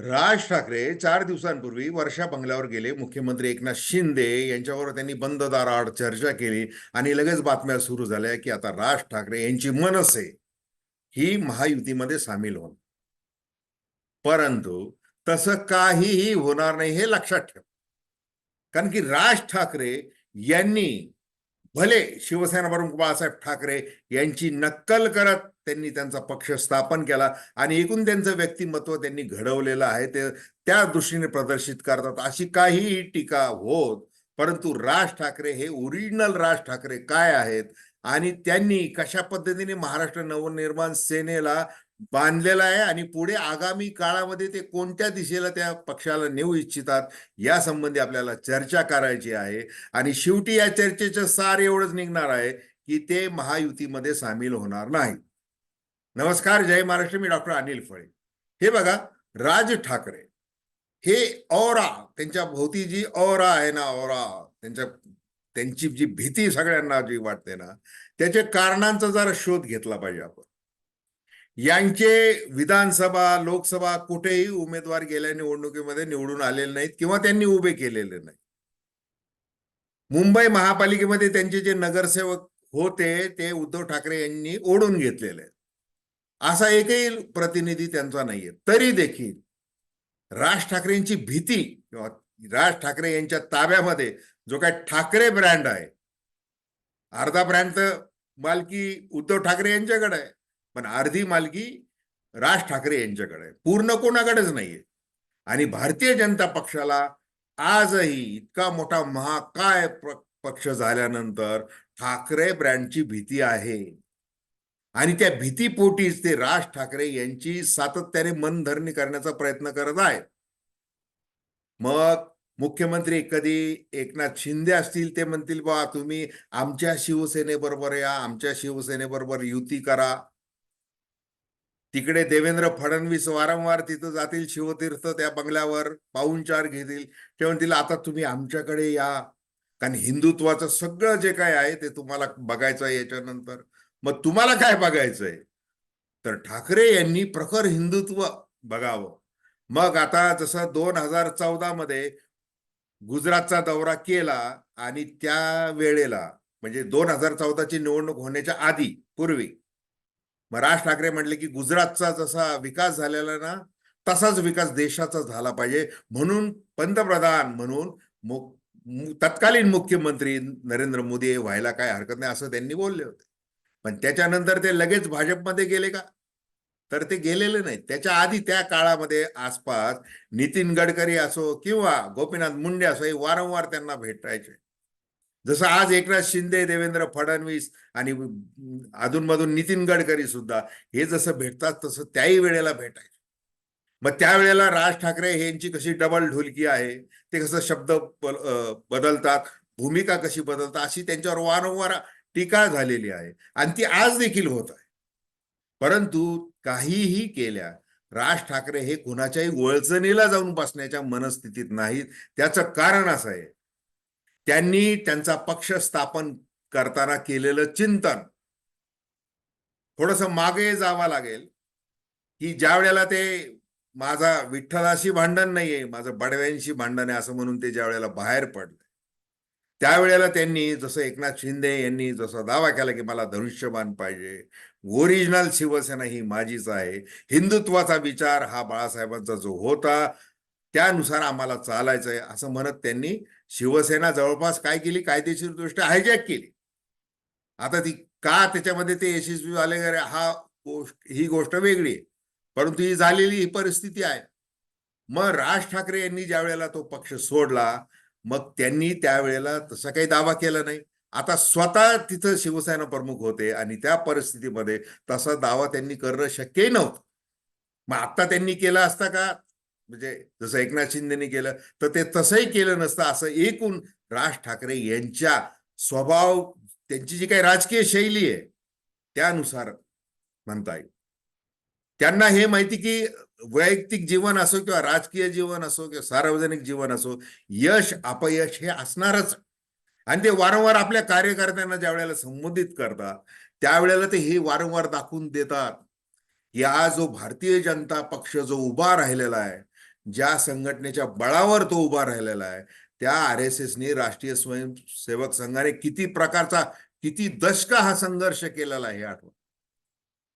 राज ठाकरे चार दिवसांपूर्वी वर्षा बंगल्यावर गेले. मुख्यमंत्री एकनाथ शिंदे यांच्यावर त्यांनी बंद दाराआड चर्चा केली आणि लगेच बातम्या सुरू झाल्या की आता राज ठाकरे यांची मनसे ही महायुतीमध्ये सामील होण परंतु तसं काहीही होणार नाही हे लक्षात ठेव. कारण की राज ठाकरे यांनी भले शिवसेना प्रमुख बाळासाहेब ठाकरे यांची नक्कल करत त्यांनी त्यांचा पक्ष स्थापन केला आणि एकूण त्यांचं व्यक्तिमत्व त्यांनी घडवलेलं आहे ते त्या दृष्टीने प्रदर्शित करतात. अशी काहीही टीका होत परंतु राज ठाकरे हे ओरिजिनल राज ठाकरे काय आहेत आणि त्यांनी कशा पद्धतीने महाराष्ट्र नवनिर्माण सेनेला बांधलेला आहे आणि पुढे आगामी काळामध्ये ते कोणत्या दिशेला त्या पक्षाला नेऊ इच्छितात या संबंधी आपल्याला चर्चा करायची आहे. आणि शेवटी या चर्चेचं सार एवढंच निघणार आहे की ते महायुतीमध्ये सामील होणार नाही नमस्कार जय महाराष्ट्र. मी डॉक्टर अनिल फळे. हे बघा राज ठाकरे हे औरा त्यांच्या भोवती जी औरा आहे ना औरा त्यांच्या त्यांची जी भीती सगळ्यांना जी वाटते ना त्याच्या कारणांचा जरा शोध घेतला पाहिजे आपण. यांचे विधानसभा लोकसभा कुठेही उमेदवार गेल्या निवडणुकीमध्ये निवडून आलेले नाहीत किंवा त्यांनी उभे केलेले नाही मुंबई महापालिकेमध्ये त्यांचे जे नगरसेवक होते ते उद्धव ठाकरे यांनी ओढून घेतलेले आहेत. असा एकही प्रतिनिधी त्यांचा नाहीये. तरी देखील राज ठाकरेंची भीती किंवा राज ठाकरे यांच्या ताब्यामध्ये जो काय ठाकरे ब्रँड आहे अर्धा ब्रँड तर मालकी उद्धव ठाकरे यांच्याकडे आहे पण अर्धी मालकी राज ठाकरे यांच्याकडे आहे. पूर्ण कोणाकडेच नाहीये. आणि भारतीय जनता पक्षाला आजही इतका मोठा महाकाय पक्ष झाल्यानंतर ठाकरे ब्रँडची भीती आहे. आणि त्या भीतीपोटीच ते राज ठाकरे यांची सातत्याने मनधरणी करण्याचा प्रयत्न करत आहेत. मग मुख्यमंत्री कधी एकनाथ शिंदे असतील ते म्हणतील बा तुम्ही आमच्या शिवसेनेबरोबर या आमच्या शिवसेनेबरोबर युती करा. तिकडे देवेंद्र फडणवीस वारंवार तिथं जातील शिवतीर्थ त्या बंगल्यावर पाहुणचार घेतील. ते म्हणतील आता तुम्ही आमच्याकडे या. कारण हिंदुत्वाचं सगळं जे काय आहे ते तुम्हाला बघायचं आहे याच्यानंतर. मग तुम्हाला काय बघायचंय? तर ठाकरे यांनी प्रखर हिंदुत्व बघावं. मग आता जसं दोन हजार चौदा मध्ये गुजरातचा दौरा केला आणि त्या वेळेला म्हणजे दोन हजार चौदाची निवडणूक होण्याच्या आधी पूर्वी मग राज ठाकरे म्हटले की गुजरातचा जसा विकास झालेला ना तसाच विकास देशाचा झाला पाहिजे. म्हणून पंतप्रधान म्हणून मु- मु- तत्कालीन मुख्यमंत्री नरेंद्र मोदी व्हायला काय हरकत नाही असं त्यांनी बोलले होते. पण त्याच्यानंतर ते लगेच भाजपमध्ये गेले का? तर ते गेलेले नाहीत. त्याच्या आधी त्या काळामध्ये आसपास नितीन गडकरी असो किंवा गोपीनाथ मुंडे असो हे वारंवार त्यांना भेटायचे. जसं आज एकनाथ शिंदे देवेंद्र फडणवीस आणि अधूनमधून नितीन गडकरी सुद्धा हे जसं भेटतात तसं त्याही वेळेला भेटायचे. मग त्यावेळेला राज ठाकरे यांची कशी डबल ढोलकी आहे ते कसं शब्द बदलतात भूमिका कशी बदलतात अशी त्यांच्यावर वारंवार टीका झालेली आहे आणि ती आज देखील होत आहे. परंतु काहीही केल्या राज ठाकरे हे कुणाच्याही वळचणीला जाऊन बसण्याच्या मनस्थितीत नाहीत. त्याचं कारण असं आहे त्यांनी त्यांचा पक्ष स्थापन करताना केलेलं चिंतन. थोडस मागे जावं लागेल की ज्या वेळेला ते माझा विठ्ठलाशी भांडण नाहीये माझं बडव्यांशी भांडण आहे असं म्हणून ते ज्या वेळेला बाहेर पडले. त्यावेळेला त्यांनी जसं एकनाथ शिंदे यांनी जसा दावा केला की मला धनुष्यबाण पाहिजे ओरिजिनल शिवसेना ही माझीच आहे हिंदुत्वाचा विचार हा बाळासाहेबांचा जो होता त्यानुसार आम्हाला चालायचं आहे असं म्हणत त्यांनी शिवसेना जवळपास काय केली? कायदेशीर दृष्ट्या हायजॅक केली. आता ती का त्याच्यामध्ये ते यशस्वी झाले हा गोष्ट ही गोष्ट वेगळी आहे परंतु ही झालेली ही परिस्थिती आहे. मग राज ठाकरे यांनी ज्या वेळेला तो पक्ष सोडला मग त्यांनी त्यावेळेला तसा काही दावा केला नाही. आता स्वतः तिथं शिवसेना प्रमुख होते आणि त्या परिस्थितीमध्ये तसा दावा त्यांनी करणं शक्यही नव्हतं. मग आता त्यांनी केलं असता का? म्हणजे जसं एकनाथ शिंदेनी केलं तर ते तसंही केलं नसतं. असं एकूण राज ठाकरे यांच्या स्वभाव त्यांची जी काही राजकीय शैली आहे त्यानुसार म्हणता येईल. त्यांना हे माहिती की वैयक्तिक जीवन असो किंवा राजकीय जीवन असो किंवा सार्वजनिक जीवन असो यश अपयश हे असणारच. आणि ते वारंवार आपल्या कार्यकर्त्यांना ज्या वेळेला संबोधित करतात त्यावेळेला ते हे वारंवार दाखवून देतात की हा जो भारतीय जनता पक्ष जो उभा राहिलेला आहे ज्या संघटनेच्या बळावर तो उभा राहिलेला आहे त्या आर एस एसने राष्ट्रीय स्वयंसेवक संघाने किती प्रकारचा किती दशक हा संघर्ष केलेला आहे हे आठवण.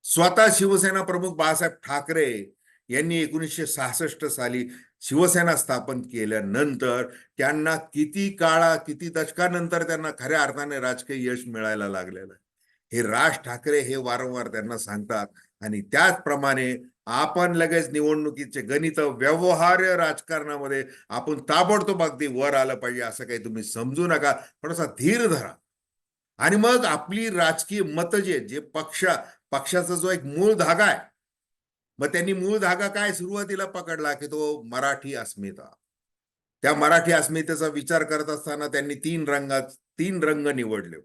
स्वतः शिवसेना प्रमुख बाळासाहेब ठाकरे यांनी एकोणीसशे सहासष्ट साली शिवसेना स्थापन केल्यानंतर त्यांना किती काळा किती दशकानंतर त्यांना खऱ्या अर्थाने राजकीय यश मिळायला लागलेलं. आहे हे राज ठाकरे हे वारंवार त्यांना सांगतात आणि त्याचप्रमाणे आपण लगेच निवडणुकीचे गणित व्यवहार्य राजकारणामध्ये आपण ताबडतोब अगदी वर आलं पाहिजे असं काही तुम्ही समजू नका. थोडासा धीर धरा. आणि मग आपली राजकीय मत जे जे पक्ष पक्षाचा जो एक मूळ धागा आहे मग त्यांनी मूळ धागा काय सुरुवातीला पकडला की तो मराठी अस्मिता. त्या मराठी अस्मितेचा विचार करत असताना त्यांनी तीन रंगात तीन रंग निवडले.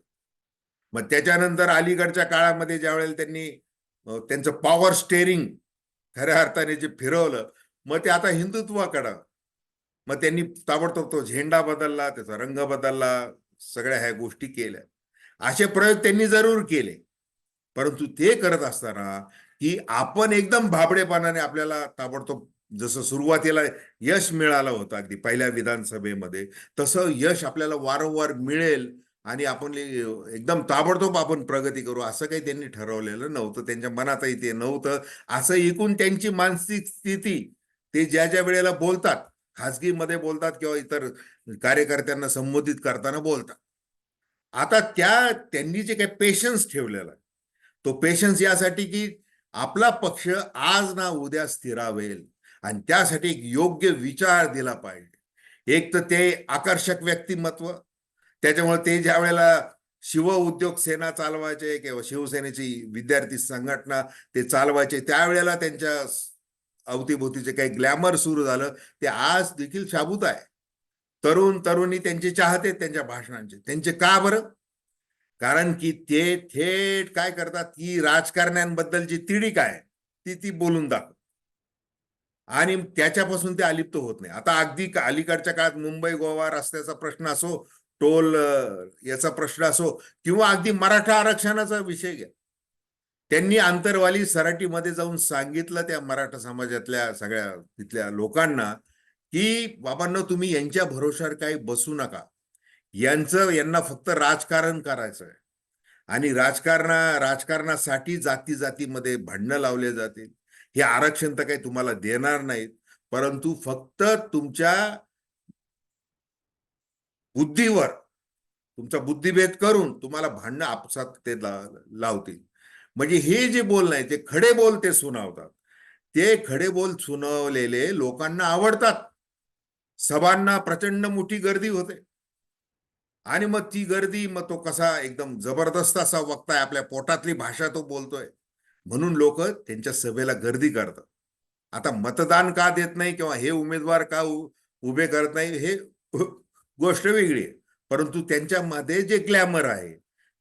मग त्याच्यानंतर अलीकडच्या काळामध्ये ज्यावेळेला त्यांनी त्यांचं पॉवर स्टेरिंग खऱ्या अर्थाने जे फिरवलं मग ते आता हिंदुत्वाकडं. मग त्यांनी ताबडतोब तो झेंडा बदलला त्याचा रंग बदलला सगळ्या ह्या गोष्टी केल्या. असे प्रयोग त्यांनी जरूर केले. परंतु ते करत असताना की आपण एकदम भाबडेपणाने आपल्याला ताबडतोब जसं सुरुवातीला यश मिळालं होतं अगदी पहिल्या विधानसभेमध्ये तसं यश आपल्याला वारंवार मिळेल आणि आपण एकदम ताबडतोब आपण प्रगती करू असं काही त्यांनी ठरवलेलं नव्हतं त्यांच्या मनातही ते नव्हतं. असं एकूण त्यांची मानसिक स्थिती ते ज्या ज्या वेळेला बोलतात खाजगीमध्ये बोलतात किंवा इतर कार्यकर्त्यांना संबोधित करताना बोलतात. आता त्या त्यांनी जे काही पेशन्स ठेवलेला आहे तो पेशन्स यासाठी की आपला पक्ष आज ना उद्या स्थिरावेल. आणि त्यासाठी एक योग्य विचार दिला पाहिजे. एक तर ते आकर्षक व्यक्तिमत्व त्याच्यामुळे ते ज्या वेळेला शिव उद्योग सेना चालवायचे किंवा शिवसेनेची विद्यार्थी संघटना ते चालवायचे त्यावेळेला त्यांच्या अवतीभोवतीचे काही ग्लॅमर सुरू झालं. ते आज देखील शाबूत आहे. तरुण तरुणी त्यांचे चाहते त्यांच्या भाषणांचे. त्यांचे का बरं? कारण की ते थेट काय करतात की राजकारण्यांबद्दलची तिढी काय ती ती बोलून दाखव आणि त्याच्यापासून ते अलिप्त होत नाही. आता अगदी अलीकडच्या काळात मुंबई गोवा रस्त्याचा प्रश्न असो टोल याचा प्रश्न असो किंवा अगदी मराठा आरक्षणाचा विषय घ्या. त्यांनी आंतरवाली सराटीमध्ये जाऊन सांगितलं त्या मराठा समाजातल्या सगळ्या तिथल्या लोकांना की बाबांना तुम्ही यांच्या भरोशावर काही बसू नका. यांचं यांना फक्त राजकारण करायचं आहे आणि राजकारणा राजकारणासाठी जाती जातीमध्ये भांडणं लावले जातील. हे आरक्षण तर काही तुम्हाला देणार नाहीत. परंतु फक्त तुमच्या बुद्धीवर तुमचा बुद्धिभेद करून तुम्हाला भांडणं आपसात ते लावतील. म्हणजे हे जे बोल नाही ते खडे बोल ते सुनावतात. ते खडे बोल सुनावलेले लोकांना आवडतात. सभांना प्रचंड मोठी गर्दी होते. आणि मग ती गर्दी मग तो कसा एकदम जबरदस्त असा वक्ता आहे आपल्या पोटातली भाषा तो बोलतोय. म्हणून लोक त्यांच्या सभेला गर्दी करतात. आता मतदान का देत नाही किंवा हे उमेदवार का उभे करत नाही हे गोष्ट वेगळी आहे. परंतु त्यांच्यामध्ये जे ग्लॅमर आहे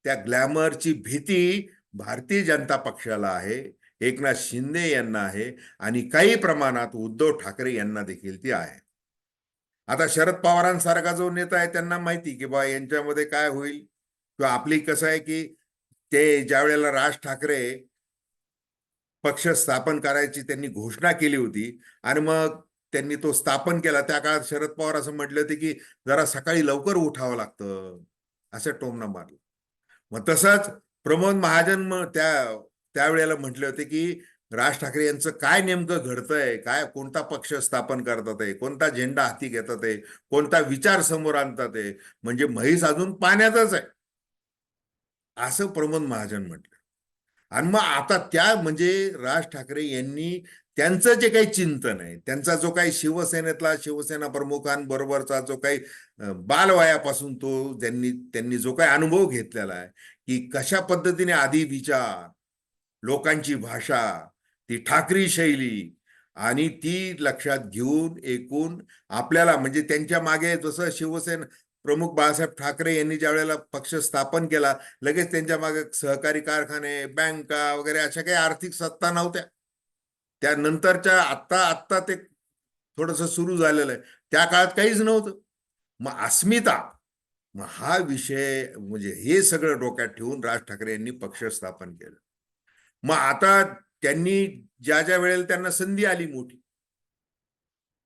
त्या ग्लॅमरची भीती भारतीय जनता पक्षाला आहे एकनाथ शिंदे यांना आहे आणि काही प्रमाणात उद्धव ठाकरे यांना देखील ती आहे. आता शरद पवारांसारखा जो नेता आहे त्यांना माहिती की बा यांच्यामध्ये काय होईल? किंवा आपली कसं आहे की ते ज्या वेळेला राज ठाकरे पक्ष स्थापन करायची त्यांनी घोषणा केली होती आणि मग त्यांनी तो स्थापन केला त्या काळात शरद पवार असं म्हटले होते की जरा सकाळी लवकर उठावं लागतं. असं टोमणा मारलं. मग तसंच प्रमोद महाजन मग त्या त्यावेळेला म्हटले होते की राज ठाकरे यांचं काय नेमकं घडतंय? काय कोणता पक्ष स्थापन करतात आहे कोणता झेंडा हाती घेतात आहे कोणता विचार समोर आणतात आहे म्हणजे म्हैस अजून पाण्यातच आहे. असं प्रमोद महाजन म्हटलं. आणि मग आता त्या म्हणजे राज ठाकरे यांनी त्यांचं जे काही चिंतन आहे त्यांचा जो काही शिवसेनेतला शिवसेना प्रमुखांबरोबरचा जो काही बालवयापासून तो त्यांनी त्यांनी जो काही अनुभव घेतलेला आहे की कशा पद्धतीने आधी विचार लोकांची भाषा ती ठाकरी शैली आणि ती लक्षात घेऊन एकूण आपल्याला म्हणजे त्यांच्या मागे जसं शिवसेना प्रमुख बाळासाहेब ठाकरे यांनी ज्या वेळेला पक्ष स्थापन केला लगेच त्यांच्या मागे सहकारी कारखाने बँका वगैरे अशा काही आर्थिक सत्ता नव्हत्या. त्यानंतरच्या आत्ता आत्ता ते थोडस सुरू झालेलं आहे. त्या काळात काहीच नव्हतं. मग अस्मिता मग हा विषय म्हणजे हे सगळं डोक्यात ठेवून राज ठाकरे यांनी पक्ष स्थापन केलं. मग आता त्यांनी ज्या ज्या वेळेला त्यांना संधी आली मोठी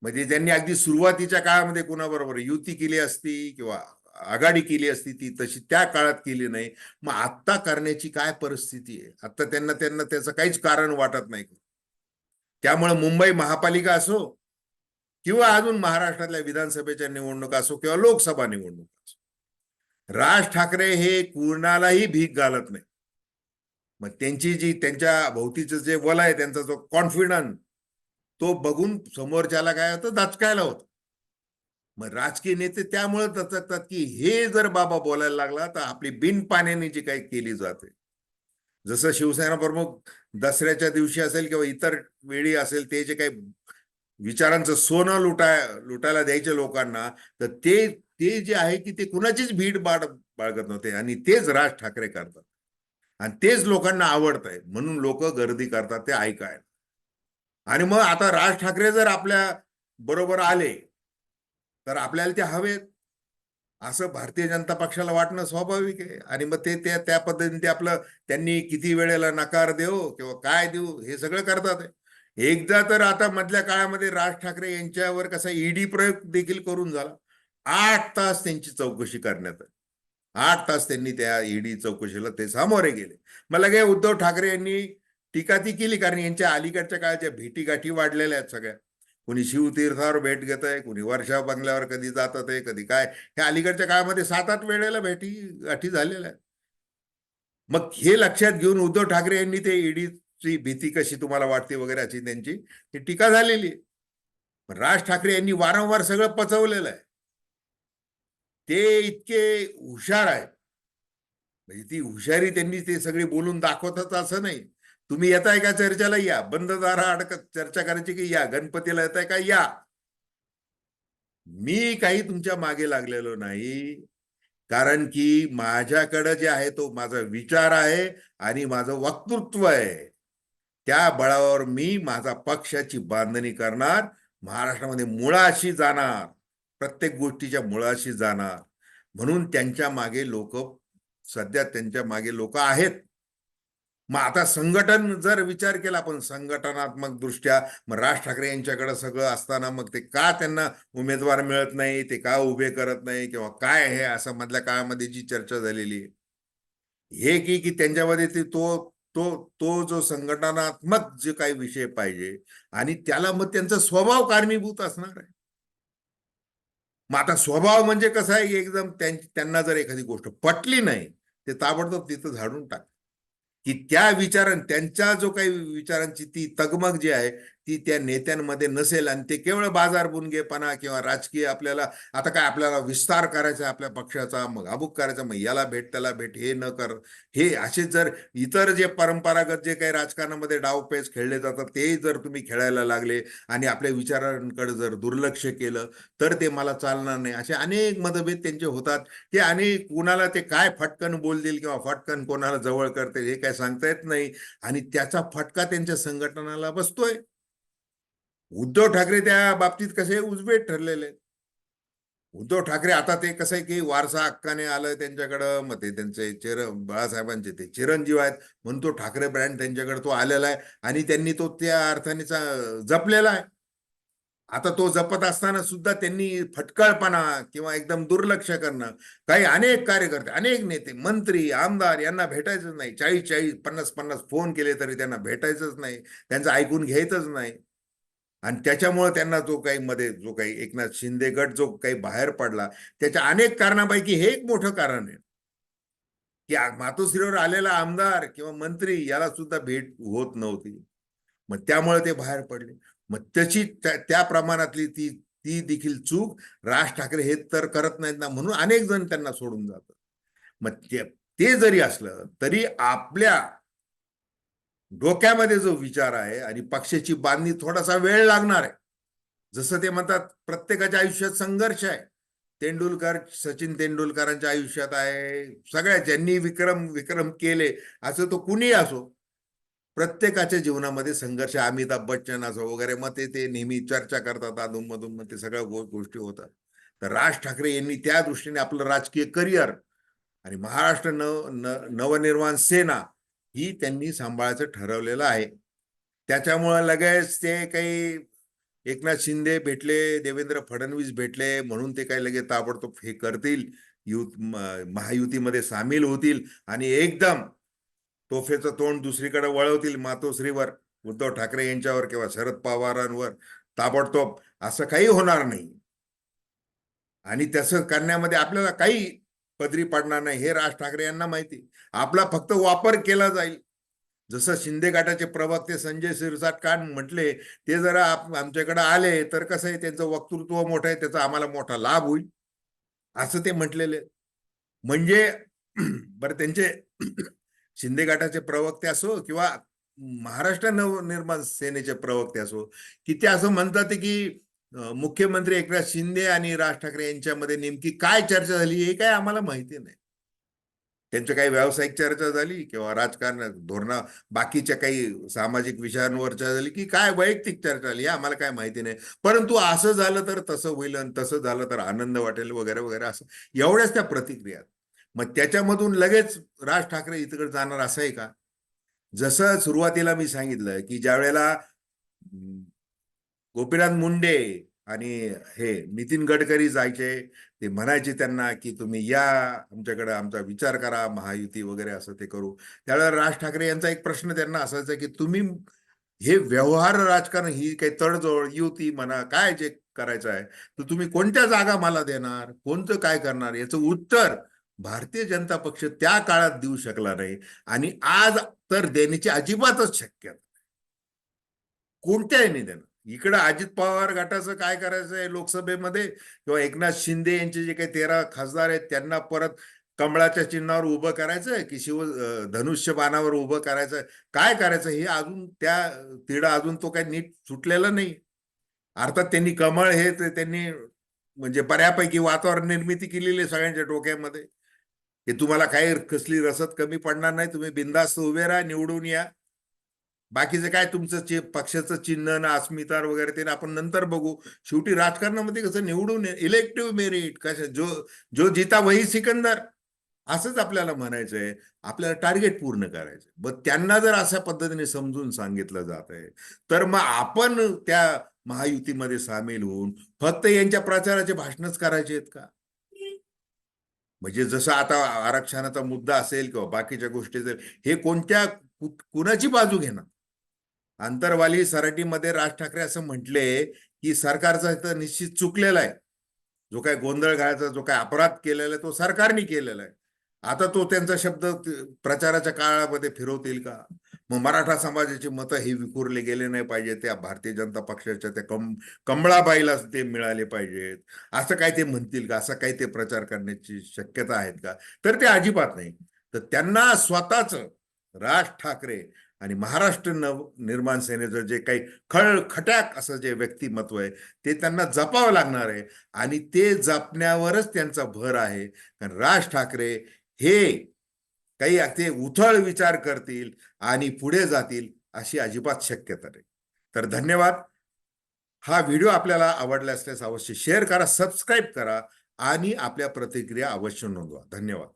म्हणजे त्यांनी अगदी सुरुवातीच्या काळामध्ये कोणाबरोबर युती केली असती किंवा आघाडी केली असती ती तशी त्या काळात केली नाही. मग आत्ता करण्याची काय परिस्थिती आहे? आता त्यांना त्यांना त्याचं काहीच कारण वाटत नाही. त्यामुळे मुंबई महापालिका असो किंवा अजून महाराष्ट्रातल्या विधानसभेच्या निवडणुका असो किंवा लोकसभा निवडणूक असो राज ठाकरे हे कुणालाही भीक घालत नाही. मग त्यांची जी त्यांच्या भोवतीचं जे वल आहे त्यांचा जो कॉन्फिडन्स तो बघून समोरच्याला काय होतं? दचकायला होतं. मग राजकीय नेते त्यामुळे दचकतात की हे जर बाबा बोलायला लागला तर आपली बिन पाण्याने जी काही केली जाते. जसं शिवसेना प्रमुख दसऱ्याच्या दिवशी असेल किंवा इतर वेळी असेल ते जे काही विचारांचं सोनं लुटाय लुटायला द्यायचे लोकांना तर ते ते जे आहे की ते कुणाचीच भीड बाळ बाळगत नव्हते आणि तेच राज ठाकरे करतात. आणि तेच लोकांना आवडत आहे म्हणून लोक गर्दी करतात ते ऐकाय आणि मग आता राज ठाकरे जर आपल्या बरोबर आले तर आपल्याला ते हवेत. असं भारतीय जनता पक्षाला वाटणं स्वाभाविक आहे. आणि मग ते त्या त्या पद्धतीने ते आपलं त्यांनी किती वेळेला नकार देऊ किंवा काय देऊ हे सगळं करतात. एकदा तर आता मधल्या काळामध्ये राज ठाकरे यांच्यावर कसा ईडी प्रयोग देखील करून झाला. आठ तास त्यांची चौकशी करण्यात आली. आठ तास त्यांनी त्या ईडी चौकशीला ते सामोरे गेले. मला काय उद्धव ठाकरे यांनी टीका ती केली? कारण यांच्या अलीकडच्या काळाच्या भेटीगाठी वाढलेल्या आहेत सगळ्या. कुणी शिवतीर्थावर भेट घेत आहे कुणी वर्षा बंगल्यावर कधी जात आहे कधी काय. ह्या अलीकडच्या काळामध्ये सात आठ वेळेला भेटी गाठी झालेल्या आहेत. मग हे लक्षात घेऊन उद्धव ठाकरे यांनी ते ईडीची भीती कशी तुम्हाला वाटते वगैरे अशी त्यांची ती टीका झालेली पण राज ठाकरे यांनी वारंवार सगळं पचवलेलं आहे. ते इतके हुशार आहेत. म्हणजे ती हुशारी त्यांनी ते सगळी बोलून दाखवतात असं नाही. तुम्ही येताय का चर्चेला या. बंद दारा अडकत चर्चा करायची की या. गणपतीला येताय का? या. मी काही तुमच्या मागे लागलेलो नाही. कारण की माझ्याकडं जे आहे तो माझा विचार आहे आणि माझं वक्तृत्व आहे. त्या बळावर मी माझा पक्षाची बांधणी करणार. महाराष्ट्रामध्ये मुळाशी जाणार. प्रत्येक गोष्टीच्या मुळाशी जाणार. म्हणून त्यांच्या मागे लोक सध्या त्यांच्या मागे लोक आहेत. मग आता संघटन जर विचार केला आपण संघटनात्मक दृष्ट्या मग राज ठाकरे यांच्याकडे सगळं असताना मग ते का त्यांना उमेदवार मिळत नाही ते का उभे करत नाही किंवा काय आहे असं मधल्या काळामध्ये जी चर्चा झालेली आहे? हे की की त्यांच्यामध्ये ते तो तो तो जो संघटनात्मक जे काही विषय पाहिजे आणि त्याला मग त्यांचा स्वभाव कारणीभूत असणार आहे. मग आता स्वभाव म्हणजे कसं आहे की एकदम त्यांना जर एखादी गोष्ट पटली नाही ते ताबडतोब तिथं झाडून टाक. की त्या विचारां त्यांच्या जो काही विचारांची ती तगमग जी आहे ती त्या नेत्यांमध्ये नसेल आणि ते केवळ बाजार बुनगेपणा किंवा राजकीय आपल्याला आता काय आपल्याला विस्तार करायचा आपल्या पक्षाचा मग अमुक करायचा मग याला भेट त्याला भेट हे न कर हे असे जर इतर जे परंपरागत जे काही राजकारणामध्ये डावपेच खेळले जातात ते जर तुम्ही खेळायला लागले आणि आपल्या विचारांकडे जर दुर्लक्ष केलं तर ते मला चालणार नाही. असे अनेक मतभेद त्यांचे होतात. ते आणि कुणाला ते काय फटकन बोलतील किंवा फटकन कोणाला जवळ करतील हे काय सांगता येत नाही. आणि त्याचा फटका त्यांच्या संघटनाला बसतोय. उद्धव ठाकरे त्या बाबतीत कसे उजवे ठरलेले? उद्धव ठाकरे आता ते कसं आहे की वारसा हक्काने आलं त्यांच्याकडं मग ते त्यांचे चिर बाळासाहेबांचे ते चिरंजीव आहेत म्हणून तो ठाकरे ब्रँड त्यांच्याकडे तो आलेला आहे आणि त्यांनी तो त्या अर्थाने जपलेला आहे. आता तो जपत असताना सुद्धा त्यांनी फटकळपणा किंवा एकदम दुर्लक्ष करणं काही अनेक कार्यकर्ते अनेक नेते मंत्री आमदार यांना भेटायचंच नाही. चाळीस चाळीस पन्नास पन्नास फोन केले तरी त्यांना भेटायचंच नाही त्यांचं ऐकून घ्यायचंच नाही. आणि त्याच्यामुळे त्यांना जो काही मध्ये जो काही एकनाथ शिंदे गट जो काही बाहेर पडला त्याच्या अनेक कारणापैकी हे एक मोठं कारण आहे. की मातोश्रीवर आलेला आमदार किंवा मंत्री याला सुद्धा भेट होत नव्हती. मग त्यामुळे ते बाहेर पडले. मग त्याची त्या प्रमाणातली ती ती देखील चूक राज ठाकरे हे तर करत नाहीत ना म्हणून अनेक जण त्यांना सोडून जातात. मग ते जरी असलं तरी आपल्या डोक्यामध्ये जो विचार आहे आणि पक्षाची बांधणी थोडासा वेळ लागणार आहे. जसं ते म्हणतात प्रत्येकाच्या आयुष्यात संघर्ष आहे. तेंडुलकर सचिन तेंडुलकरांच्या आयुष्यात आहे. सगळ्या ज्यांनी विक्रम विक्रम केले असं तो कुणी असो प्रत्येकाच्या जीवनामध्ये संघर्ष अमिताभ बच्चन असो वगैरे मग ते ते नेहमी चर्चा करतात अधूनमधून मग ते सगळ्या गोष्टी होतात. तर राज ठाकरे यांनी त्या दृष्टीने आपलं राजकीय करिअर आणि महाराष्ट्र न नवनिर्माण सेना ही त्यांनी सांभाळायचं ठरवलेलं आहे. त्याच्यामुळं लगेच ते काही एकनाथ शिंदे भेटले देवेंद्र फडणवीस भेटले म्हणून ते काय लगेच ताबडतोब हे करतील. युत महायुतीमध्ये सामील होतील आणि एकदम तोफेचं तोंड दुसरीकडे वळवतील मातोश्रीवर उद्धव ठाकरे यांच्यावर किंवा शरद पवारांवर. ताबडतोब असं काही होणार नाही. आणि तसं करण्यामध्ये आपल्याला काही पदरी पाडणार नाही हे राज ठाकरे यांना माहिती. आपला फक्त वापर केला जाईल. जसं शिंदे गटाचे प्रवक्ते संजय शिरसाट म्हटले ते जरा आमच्याकडे आले तर कसं आहे त्यांचं वक्तृत्व मोठं आहे त्याचा आम्हाला मोठा लाभ होईल. असं ते म्हटलेले. म्हणजे बरं त्यांचे शिंदे गटाचे प्रवक्ते असो किंवा महाराष्ट्र नवनिर्माण सेनेचे प्रवक्ते असो की ते असं म्हणतात की मुख्यमंत्री एकनाथ शिंदे आणि राज ठाकरे यांच्यामध्ये नेमकी काय चर्चा झाली हे काय आम्हाला माहिती नाही. त्यांच्या काही व्यावसायिक चर्चा झाली किंवा राजकारण धोरणा बाकीच्या काही सामाजिक विषयांवर चर्चा झाली की काय वैयक्तिक चर्चा झाली आम्हाला काय माहिती नाही. परंतु असं झालं तर तसं होईल आणि तसं झालं तर आनंद वाटेल वगैरे वगैरे असं एवढ्याच त्या प्रतिक्रिया मग त्याच्यामधून लगेच राज ठाकरे इथकडे जाणार असं आहे का? जसं सुरुवातीला मी सांगितलं की ज्या वेळेला गोपीनाथ मुंडे आणि हे नितीन गडकरी जायचे ते म्हणायचे त्यांना की तुम्ही या आमच्याकडे आमचा विचार करा महायुती वगैरे असं ते करू. त्यावेळेला राज ठाकरे यांचा एक प्रश्न त्यांना असायचा की तुम्ही हे व्यवहार राजकारण ही काही तडजोड युती म्हणा काय जे करायचं आहे तर तुम्ही कोणत्या जागा मला देणार कोणतं काय करणार याचं उत्तर भारतीय जनता पक्ष त्या काळात देऊ शकला नाही. आणि आज तर देण्याची अजिबातच शक्यता कोणत्याही नाही देणार. इकडं अजित पवार गटाचं काय करायचं आहे लोकसभेमध्ये? किंवा एकनाथ शिंदे यांचे जे काही तेरा खासदार आहेत त्यांना परत कमळाच्या चिन्हावर उभं करायचं आहे की शिव धनुष्य बाणावर उभं करायचं आहे काय करायचं हे अजून त्या तिढा अजून तो काही नीट सुटलेला नाही. अर्थात त्यांनी कमळ हे ते त्यांनी म्हणजे बऱ्यापैकी वातावरण निर्मिती केलेली आहे सगळ्यांच्या डोक्यामध्ये. की तुम्हाला काही कसली रसद कमी पडणार नाही. तुम्ही बिंदास्त उभे राहा निवडून या. बाकीचं काय तुमचं पक्षाचं चिन्ह ना अस्मिता वगैरे ते आपण नंतर बघू. शेवटी राजकारणामध्ये कसं निवडून इलेक्टिव्ह मेरिट कसं जो जो जिता वही सिकंदर. असंच आपल्याला म्हणायचं आहे आपल्याला टार्गेट पूर्ण करायचं मग त्यांना जर अशा पद्धतीने समजून सांगितलं जात आहे तर मग आपण त्या महायुतीमध्ये सामील होऊन फक्त यांच्या प्रचाराचे भाषणच करायचे आहेत का? म्हणजे जसं आता आरक्षणाचा मुद्दा असेल किंवा बाकीच्या गोष्टी असेल हे कोणत्या कुणाची बाजू घेणार? आंतरवाली सराटीमध्ये राज ठाकरे असं म्हटले की सरकारचा इथं निश्चित चुकलेला आहे. जो काय गोंधळ घालायचा जो काय अपराध केलेला आहे तो सरकारने केलेला आहे. आता तो त्यांचा शब्द प्रचाराच्या काळामध्ये फिरवतील का? मग मराठा समाजाची मतं हे विखुरले गेले नाही पाहिजे त्या भारतीय जनता पक्षाच्या त्या कम कमळाबाईला ते मिळाले पाहिजेत. असं काय ते म्हणतील का? असं काही ते प्रचार करण्याची शक्यता आहेत का? तर ते अजिबात नाही. तर त्यांना स्वतःच राज ठाकरे आणि महाराष्ट्र नव निर्माण सेनेचं जे काही खळ खटाक असं जे व्यक्तिमत्व आहे ते त्यांना जपावं लागणार आहे. आणि ते जपण्यावरच त्यांचा भर आहे. कारण राज ठाकरे हे काही ते उथळ विचार करतील आणि पुढे जातील अशी अजिबात शक्यता नाही. तर धन्यवाद. हा व्हिडिओ आपल्याला आवडला असल्यास अवश्य शेअर करा सबस्क्राईब करा आणि आपल्या प्रतिक्रिया अवश्य नोंदवा. धन्यवाद.